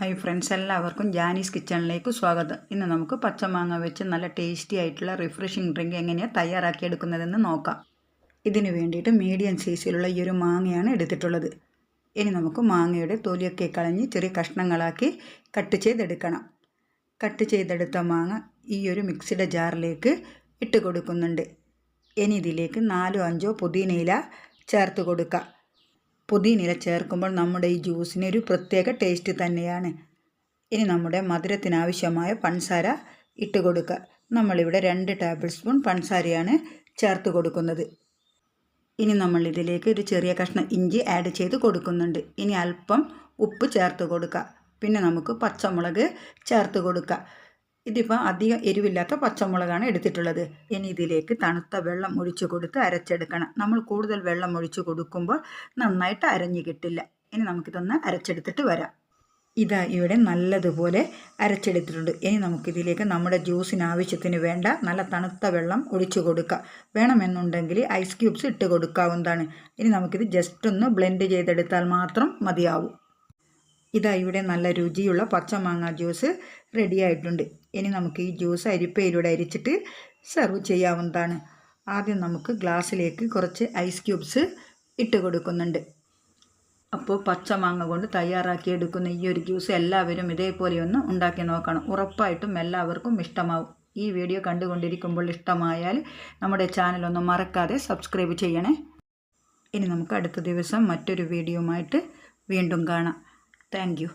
Hi friends എല്ലാവർക്കും ജാനീസ് കിച്ചണിലേക്ക് സ്വാഗതം. ഇന്ന് നമുക്ക് പച്ചമാങ്ങ വെച്ച് നല്ല ടേസ്റ്റി ആയിട്ടുള്ള റിഫ്രഷിംഗ് ഡ്രിങ്ക് എങ്ങനെയാണ് തയ്യാറാക്കിയെടുക്കുന്നതെന്ന് നോക്കാം. ഇതിന് വേണ്ടിയിട്ട് മീഡിയം സൈസിലുള്ള ഈ ഒരു മാങ്ങയാണ് എടുത്തിട്ടുള്ളത്. ഇനി നമുക്ക് മാങ്ങയുടെ തൊലിയൊക്കെ കളഞ്ഞ് ചെറിയ കഷ്ണങ്ങളാക്കി കട്ട് ചെയ്തെടുക്കണം. കട്ട് ചെയ്തെടുത്ത മാങ്ങ ഈ ഒരു മിക്സിയുടെ ജാറിലേക്ക് ഇട്ട് കൊടുക്കുന്നുണ്ട്. ഇനി ഇതിലേക്ക് നാലോ അഞ്ചോ പുതിനയില ചേർത്ത് കൊടുക്കുക പുതിനയില ചേർക്കുമ്പോൾ നമ്മുടെ ഈ ജ്യൂസിന് ഒരു പ്രത്യേക ടേസ്റ്റ് തന്നെയാണ്. ഇനി നമ്മുടെ മധുരത്തിനാവശ്യമായ പഞ്ചസാര ഇട്ട് കൊടുക്കുക. നമ്മളിവിടെ രണ്ട് ടേബിൾ സ്പൂൺ പൺസാരയാണ് ചേർത്ത് കൊടുക്കുന്നത്. ഇനി നമ്മൾ ഇതിലേക്ക് ഒരു ചെറിയ കഷ്ണം ഇഞ്ചി ആഡ് ചെയ്ത് കൊടുക്കുന്നുണ്ട്. ഇനി അല്പം ഉപ്പ് ചേർത്ത് കൊടുക്കുക. പിന്നെ നമുക്ക് പച്ചമുളക് ചേർത്ത് കൊടുക്കുക. ഇതിപ്പോൾ അധികം എരിവില്ലാത്ത പച്ചമുളകാണ് എടുത്തിട്ടുള്ളത്. ഇനി ഇതിലേക്ക് തണുത്ത വെള്ളം ഒഴിച്ചു കൊടുത്ത് അരച്ചെടുക്കണം. നമ്മൾ കൂടുതൽ വെള്ളം ഒഴിച്ചു കൊടുക്കുമ്പോൾ നന്നായിട്ട് അരഞ്ഞു കിട്ടില്ല. ഇനി നമുക്കിതൊന്ന് അരച്ചെടുത്തിട്ട് വരാം. ഇതാ ഇവിടെ നല്ലതുപോലെ അരച്ചെടുത്തിട്ടുണ്ട്. ഇനി നമുക്കിതിലേക്ക് നമ്മുടെ ജ്യൂസിന് ആവശ്യത്തിന് വേണ്ട നല്ല തണുത്ത വെള്ളം ഒഴിച്ചു കൊടുക്കുക വേണമെന്നുണ്ടെങ്കിൽ ഐസ് ക്യൂബ്സ് ഇട്ട് കൊടുക്കാവുന്നതാണ്. ഇനി നമുക്കിത് ജസ്റ്റ് ഒന്ന് ബ്ലെൻഡ് ചെയ്തെടുത്താൽ മാത്രം മതിയാവും. ഇതാ ഇവിടെ നല്ല രുചിയുള്ള പച്ചമാങ്ങ ജ്യൂസ് റെഡി ആയിട്ടുണ്ട്. ഇനി നമുക്ക് ഈ ജ്യൂസ് അരിപ്പയിലൂടെ അരിച്ചിട്ട് സെർവ് ചെയ്യാവുന്നതാണ്. ആദ്യം നമുക്ക് ഗ്ലാസ്സിലേക്ക് കുറച്ച് ഐസ് ക്യൂബ്സ് ഇട്ട് കൊടുക്കുന്നുണ്ട്. അപ്പോൾ പച്ചമാങ്ങ കൊണ്ട് തയ്യാറാക്കി എടുക്കുന്ന ഈ ഒരു ജ്യൂസ് എല്ലാവരും ഇതേപോലെ ഒന്ന് ഉണ്ടാക്കി നോക്കണം. ഉറപ്പായിട്ടും എല്ലാവർക്കും ഇഷ്ടമാവും. ഈ വീഡിയോ കണ്ടുകൊണ്ടിരിക്കുമ്പോൾ ഇഷ്ടമായാൽ നമ്മുടെ ചാനൽ ഒന്ന് മറക്കാതെ സബ്സ്ക്രൈബ് ചെയ്യണേ. ഇനി നമുക്ക് അടുത്ത ദിവസം മറ്റൊരു വീഡിയോയുമായിട്ട് വീണ്ടും കാണാം. You.